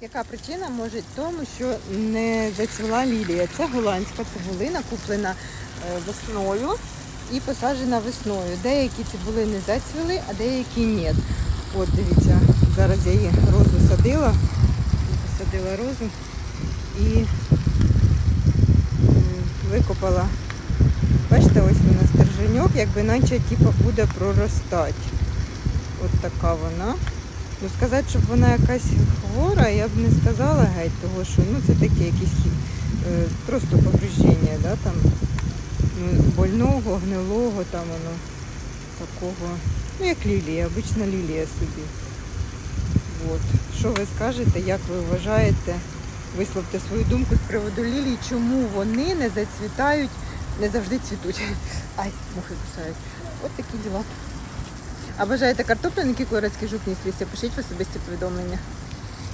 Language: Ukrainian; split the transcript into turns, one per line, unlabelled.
Яка причина може в тому, що не зацвіла лілія? Це голландська цибулина, куплена е, весною і посаджена весною. Деякі цибулини зацвіли, а деякі ні. От дивіться, зараз я її розу садила, посадила розу і викопала. Бачите, ось вона стерженьок, якби наче типу, буде проростати. От така вона. Ну, сказати, щоб вона якась хвора, я б не сказала геть, того що ну, це таке якісь е, просто повреждення, да, там, ну, больного, гнилого, там воно такого. Ну, як лілія, обична лілія собі. От. Що ви скажете, як ви вважаєте? Висловте свою думку з приводу лілій, чому вони не зацвітають, не завжди цвітуть. Ай, мухи кусають. От такі діла. А бажаєте картопляники короткі жукні з лісі? Пишіть в особисті повідомлення.